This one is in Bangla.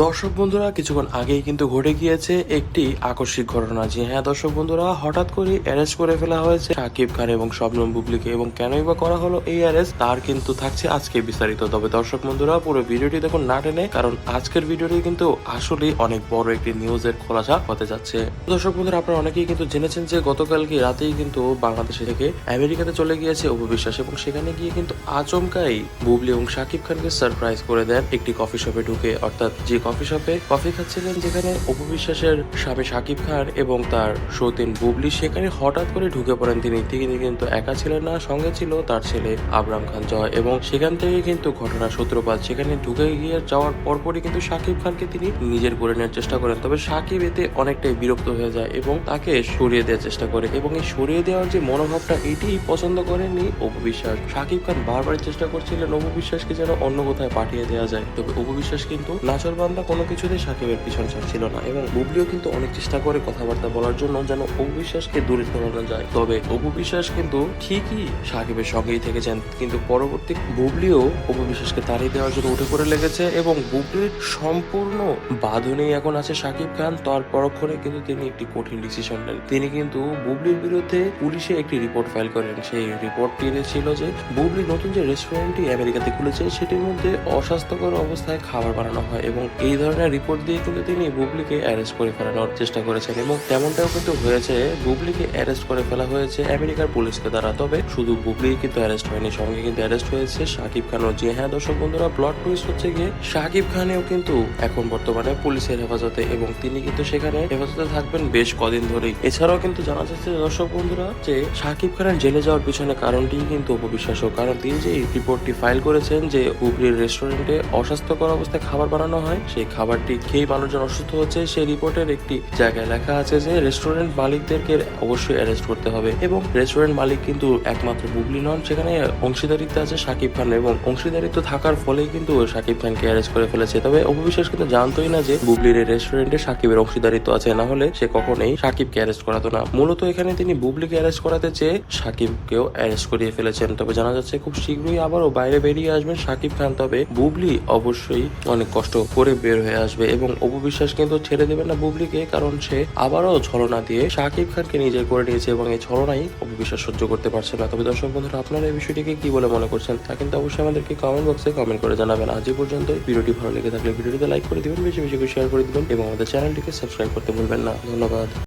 দর্শক বন্ধুরা, কিছুক্ষণ আগেই কিন্তু ঘটে গিয়েছে একটি আকস্মিক ঘটনা। যে হ্যাঁ দর্শক বন্ধুরা, হঠাৎ করে অ্যারেস্ট করে ফেলা হয়েছে সাকিব খান এবং শবনম বুবলিকে এবং কেনই বা করা হলো এই অ্যারেস্ট তার কিন্তু থাকছে আজকে বিস্তারিত। তবে দর্শক বন্ধুরা, পুরো ভিডিওটি দেখুন না টেনে, কারণ আজকের ভিডিওটি কিন্তু আসলেই অনেক বড় একটি নিউজের খোলাসা হতে যাচ্ছে। দর্শক বন্ধুরা, আপনারা অনেকেই কিন্তু জেনেছেন যে গতকালকে রাতেই কিন্তু বাংলাদেশ থেকে আমেরিকাতে চলে গিয়েছে অপবিশ্বাস এবং সেখানে গিয়ে কিন্তু আচমকাই বুবলি এবং শাকিব খানকে সারপ্রাইজ করে দেন একটি কফি শপে ঢুকে। অর্থাৎ যে কফি শপে কফি খাচ্ছিলেন যেখানে অপবিশ্বাসের স্বামী শাকিব খান এবং তার সতীন বুবলি। সেখানে হঠাৎ করে ঢুকে পড়েন তিনি। তিনি কিন্তু একা ছিলেন না, সঙ্গে ছিল তার ছেলে আবরাম খান জয় এবং সেখান থেকে কিন্তু ঘটনার সূত্রপাত। সেখানে ঢুকে গিয়ে যাওয়ার পরপরই কিন্তু শাকিব খানকে তিনি নিজের করে নেওয়ার চেষ্টা করেন। তবে শাকিব এতে অনেকটাই বিরক্ত হয়ে যায় এবং তাকে সরিয়ে দেওয়ার চেষ্টা করে এবং এই সরিয়ে দেওয়ার যে মনোভাবটা, এটিই পছন্দ করেনি অপবিশ্বাস শাকিব খান বারবার চেষ্টা করছিলেন অপবিশ্বাসকে যেন অন্য কোথায় পাঠিয়ে দেওয়া যায়। তবে অপবিশ্বাস কিন্তু নাচর বান্দা কোনো কিছুতে সাকিবের পিছন ছাড়ছিল না। এবং বুবলিও কিন্তু অনেক চেষ্টা করে কথাবার্তা বলার জন্য যেন অপবিশ্বাসকে দূরে সরানো যায়। তবে অপবিশ্বাস কিন্তু ঠিকই সাকিবের সঙ্গেই থেকেছেন। কিন্তু পরবর্তী বুবলিও অপবিশ্বাসকে তাড়িয়ে দেওয়ার জন্য উঠে পড়ে লেগেছে এবং বুবলির সম্পূর্ণ বাঁধনেই এখন আছে সাকিব খান। তার পরক্ষণে কিন্তু তিনি একটি কঠিন ডিসিশন নেন। তিনি কিন্তু বুবলির বিরুদ্ধে পুলিশে একটি রিপোর্ট ফাইল করেন। সেই রিপোর্টটি ছিল যে বুবলি নতুন যে রেস্টুরেন্টটি আমেরিকাতে খুলেছে, সেটির মধ্যে অস্বাস্থ্যকর অবস্থায় খাবার বানানো হয় এবং এই ধরনের রিপোর্ট দিয়ে কিন্তু তিনি বুবলিকে অ্যারেস্ট করে ফেলানোর চেষ্টা করেছেন এবং তেমনটাও কিন্তু হয়েছে, বুবলিকে অ্যারেস্ট করে ফেলা হয়েছে আমেরিকার পুলিশকে দ্বারা। তবে শুধু বুবলি কিন্তু অ্যারেস্ট হয়নি, সঙ্গে কিন্তু অ্যারেস্ট হয়েছে সাকিব খানও। যে হ্যাঁ দর্শক বন্ধুরা প্লট টুইস্ট হচ্ছে গিয়ে সাকিব খানেও কিন্তু এখন বর্তমানে পুলিশের হেফাজতে এবং তিনি কিন্তু সেখানে হেফাজতে থাকবেন বেশ কদিন ধরেই। এছাড়াও কিন্তু জানা যাচ্ছে দর্শক বন্ধুরা, যে সাকিব খানের জেলে যাওয়ার পিছনে কারণটি কিন্তু অপবিশ্বাসও। কারণ তিনি যে রিপোর্টটি ফাইল করেছেন যে হুগলির রেস্টুরেন্টে অস্বাস্থ্যকর অবস্থায় খাবার বানানো হয় সেই খাবারটি খেয়ে মানুষজন অসুস্থ হচ্ছে। সেই রিপোর্টের একটি জায়গায় লেখা আছে যে, রেস্টুরেন্ট মালিকদেরকে অবশ্যই অ্যারেস্ট করতে হবে এবং রেস্টুরেন্ট মালিক কিন্তু একমাত্র বুবলি নন, সেখানে অংশীদারিত্ব আছে সাকিব খান এবং অংশীদারিত্ব থাকার ফলেই কিন্তু সাকিব খানকে অ্যারেস্ট করে ফেলেছে। তবে অপবিশ্বাস কিন্তু জানতোই না যে, বুবলির রেস্টুরেন্টে সাকিবের অংশীদারিত্ব আছে, না হলে সে কখনোই সাকিবকে অ্যারেস্ট করাতো না। মূলত এখানে তিনি বুবলিকে অ্যারেস্ট করাতে চেয়ে সাকিবকেও অ্যারেস্ট করিয়ে ফেলেছেন। তবে জানা যাচ্ছে, খুব শীঘ্রই আবারও বাইরে বেরিয়ে আসবেন সাকিব খান। তবে বুবলি অবশ্যই অনেক কষ্ট করে বের হয়ে আসবে এবং অপবিশ্বাস কিন্তু ছেড়ে দেবে না বুবলিকে, কারণ সে আবারও ছলনা দিয়ে শাকিব খানকে নিজের করে নিয়েছে এবং এই ছলনাই অপবিশ্বাস সহ্য করতে পারছে না। তবে দর্শক বন্ধুরা, আপনারা এই বিষয়টিকে কি বলে মনে করছেন তা কিন্তু অবশ্যই আমাদেরকে কমেন্ট বক্সে কমেন্ট করে জানাবেন। আজ পর্যন্ত ভিডিওটি ভালো লেগে থাকলে ভিডিওটিতে লাইক করে দিবেন, বেশি বেশি করে শেয়ার করে দিবেন এবং আমাদের চ্যানেলটিকে সাবস্ক্রাইব করতে ভুলবেন না। ধন্যবাদ।